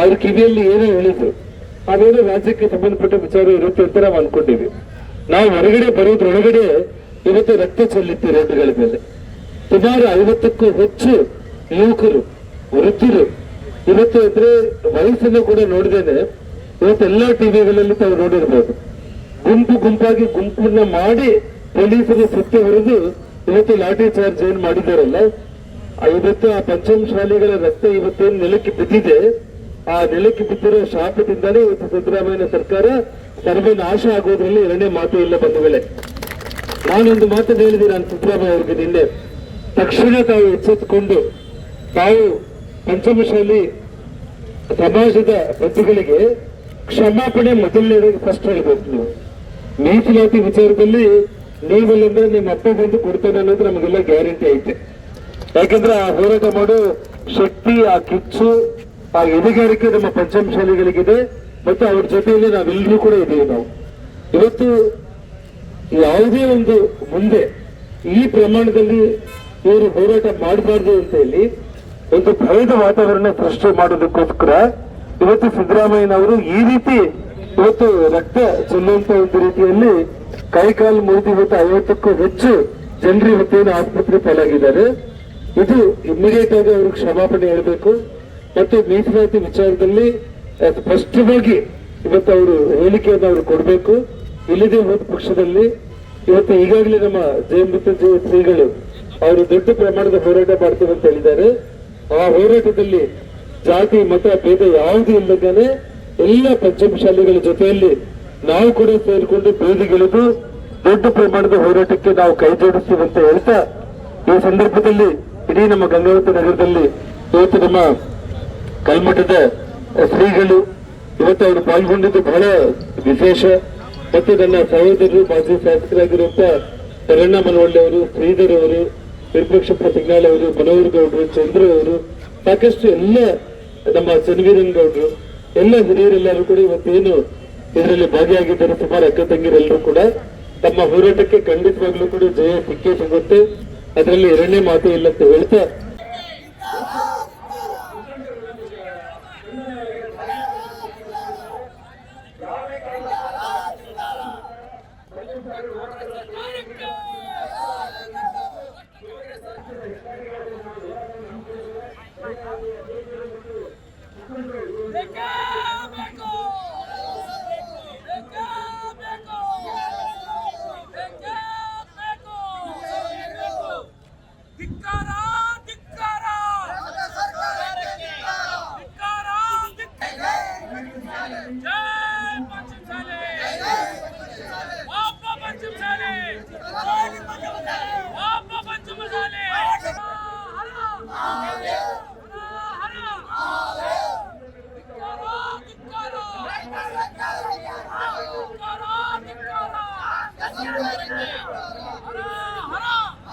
ಅವ್ರ ಕಿವಿಯಲ್ಲಿ ಏನೋ ಹೇಳಿದ್ರು. ಅದೇನೋ ರಾಜ್ಯಕ್ಕೆ ಸಂಬಂಧಪಟ್ಟ ವಿಚಾರ ಇರುತ್ತೆ ಅಂತ ನಾವು ಅನ್ಕೊಂಡಿವಿ ನಾವು ಹೊರಗಡೆ ಬರೋದ್ರೊಳಗಡೆ ಇವತ್ತು ರಕ್ತ ಚೆಲ್ಲಿತ್ತು ರೋಡ್ಗಳ ಮೇಲೆ. ಸುಮಾರು ಐವತ್ತಕ್ಕೂ ಹೆಚ್ಚು ಯುವಕರು, ವೃದ್ಧರು ಇವತ್ತು ಅಂದ್ರೆ ವಯಸ್ಸನ್ನು ಕೂಡ ನೋಡಿದೇನೆ ಇವತ್ತೆಲ್ಲ ಟಿವಿಗಳಲ್ಲಿ ತಾವು ನೋಡಿರ್ಬೋದು. ಗುಂಪು ಗುಂಪಾಗಿ ಗುಂಪನ್ನ ಮಾಡಿ ಪೊಲೀಸರು ಸುತ್ತಿ ಹೊರದು ಇವತ್ತು ಲಾಠಿ ಚಾರ್ಜ್ ಏನ್ ಮಾಡಿದಾರಲ್ಲ ಇವತ್ತು ಆ ಪಂಚಮ ಶಾಲೆಗಳ ರಸ್ತೆ ಇವತ್ತೇನು ನೆಲಕ್ಕೆ ಬಿದ್ದಿದೆ, ಆ ನೆಲಕ್ಕೆ ಬಿದ್ದಿರೋ ಶಾಪದಿಂದಲೇ ಇವತ್ತು ಸಿದ್ದರಾಮಯ್ಯ ಸರ್ಕಾರ ಸರ್ವನಾಶ ಆಗೋದ್ರಲ್ಲಿ ಎರಡನೇ ಮಾತು ಇಲ್ಲ ಬಂಧುಗಳೇ. ನಾನೊಂದು ಮಾತು ಹೇಳಿದೆ ನಾನು ಸಿದ್ದರಾಮಯ್ಯ ಅವರಿಗೆ ನಿನ್ನೆ. ತಕ್ಷಣ ತಾವು ಎಚ್ಚೆತ್ತುಕೊಂಡು ತಾವು ಪಂಚಮಶಾಲಿ ಸಮಾಜದ ಪ್ರತಿಗಳಿಗೆ ಕ್ಷಮಾಪಣೆ ಮೊದಲನೇದಾಗಿ ಫಸ್ಟ್ ಹೇಳ್ಬೇಕು ನೀವು. ಮೀಸಲಾತಿ ವಿಚಾರದಲ್ಲಿ ನೀವಲ್ಲಂದ್ರೆ ನಿಮ್ಮ ಅಪ್ಪ ಬಂದು ಕೊಡ್ತಾನೆ ಅನ್ನೋದು ನಮಗೆಲ್ಲ ಗ್ಯಾರಂಟಿ ಐತೆ. ಯಾಕಂದ್ರೆ ಆ ಹೋರಾಟ ಮಾಡೋ ಶಕ್ತಿ, ಆ ಕಿಚ್ಚು, ಆ ಎದೆಗಾರಿಕೆ ನಮ್ಮ ಪಂಚಮಶಾಲಿಗಳಿಗಿದೆ ಮತ್ತು ಅವ್ರ ಜೊತೆಯಲ್ಲಿ ನಾವೆಲ್ಲರೂ ಕೂಡ ಇದ್ದೀವಿ ನಾವು. ಇವತ್ತು ಯಾವುದೇ ಒಂದು ಮುಂದೆ ಈ ಪ್ರಮಾಣದಲ್ಲಿ ಇವರು ಹೋರಾಟ ಮಾಡಬಾರ್ದು ಅಂತ ಹೇಳಿ ಒಂದು ಭಯದ ವಾತಾವರಣ ಸೃಷ್ಟಿ ಮಾಡೋದಕ್ಕೋಸ್ಕರ ಇವತ್ತು ಸಿದ್ದರಾಮಯ್ಯನವರು ಈ ರೀತಿ ಇವತ್ತು ರಕ್ತ ಚೆಲ್ಲುವಂತ ಒಂದು ರೀತಿಯಲ್ಲಿ ಕೈಕಾಲು ಮುರಿದು ಇವತ್ತು ಐವತ್ತಕ್ಕೂ ಹೆಚ್ಚು ಜನರು ಇವತ್ತೇನು ಆಸ್ಪತ್ರೆ ಪಾಲಾಗಿದ್ದಾರೆ. ಇದು ಇಮಿಡಿಯೇಟ್ ಆಗಿ ಅವ್ರಿಗೆ ಕ್ಷಮಾಪಣೆ ಹೇಳಬೇಕು. ಮತ್ತು ಮೀಸಲಾತಿ ವಿಚಾರದಲ್ಲಿ ಸ್ಪಷ್ಟವಾಗಿ ಇವತ್ತು ಅವರು ಹೇಳಿಕೆಯನ್ನು ಅವರು ಕೊಡಬೇಕು. ಇಲ್ಲದೆ ಹೋದ ಪಕ್ಷದಲ್ಲಿ ಇವತ್ತು ಈಗಾಗಲೇ ನಮ್ಮ ಜಯಮೃತ್ಯುಂಜಯ ಶ್ರೀಗಳು ಅವರು ದೊಡ್ಡ ಪ್ರಮಾಣದ ಹೋರಾಟ ಮಾಡ್ತೀವಿ ಅಂತ ಹೇಳಿದ್ದಾರೆ. ಆ ಹೋರಾಟದಲ್ಲಿ ಜಾತಿ, ಮತ, ಭೇದ ಯಾವುದೇ ಇಲ್ಲದೇನೆ ಎಲ್ಲ ಪಂಚಮಶಾಲಿಗಳ ಜೊತೆಯಲ್ಲಿ ನಾವು ಕೂಡ ಸೇರಿಕೊಂಡು ಬೀದಿಗಿಳಿದು ದೊಡ್ಡ ಪ್ರಮಾಣದ ಹೋರಾಟಕ್ಕೆ ನಾವು ಕೈ ಜೋಡಿಸ್ತೀವಿ ಅಂತ ಹೇಳ್ತಾ ಈ ಸಂದರ್ಭದಲ್ಲಿ ಇಡೀ ನಮ್ಮ ಗಂಗಾವತಿ ನಗರದಲ್ಲಿ ಇವತ್ತು ನಮ್ಮ ಕಲ್ಮಠದ ಶ್ರೀಗಳು ಇವತ್ತು ಅವರು ಪಾಲ್ಗೊಂಡಿದ್ದು ಬಹಳ ವಿಶೇಷ. ಮತ್ತು ನನ್ನ ಸಹೋದರರು, ಮಾಜಿ ಶಾಸಕರಾಗಿರುವಂತ ಶರಣ್ಣ ಮನವಳ್ಳಿ ಅವರು, ಶ್ರೀಧರ್ ಅವರು ವಿಪಕ್ಷ ಪ್ರತಿಜ್ಞಾಳ್ ಅವರು, ಮನೋಹರ್ ಗೌಡ್ರು, ಚಂದ್ರ ಅವರು, ಸಾಕಷ್ಟು ಎಲ್ಲ ನಮ್ಮ ಸನ್ವೀರನ್ ಗೌಡ್ರು, ಎಲ್ಲ ಹಿರಿಯರೆಲ್ಲರೂ ಕೂಡ ಇವತ್ತೇನು ಇದರಲ್ಲಿ ಭಾಗಿಯಾಗಿದ್ದಾರೆ. ಸುಮಾರು ಅಕ್ಕ ತಂಗಿರೆಲ್ಲರೂ ಕೂಡ. ತಮ್ಮ ಹೋರಾಟಕ್ಕೆ ಖಂಡಿತವಾಗ್ಲೂ ಕೂಡ ಜಯ ಸಿಕ್ಕೇ ಸಿಗುತ್ತೆ. ಅದರಲ್ಲಿ ಎರಡನೇ ಮಾತು ಇಲ್ಲ ಅಂತ ಹೇಳ್ತಾ. Amen.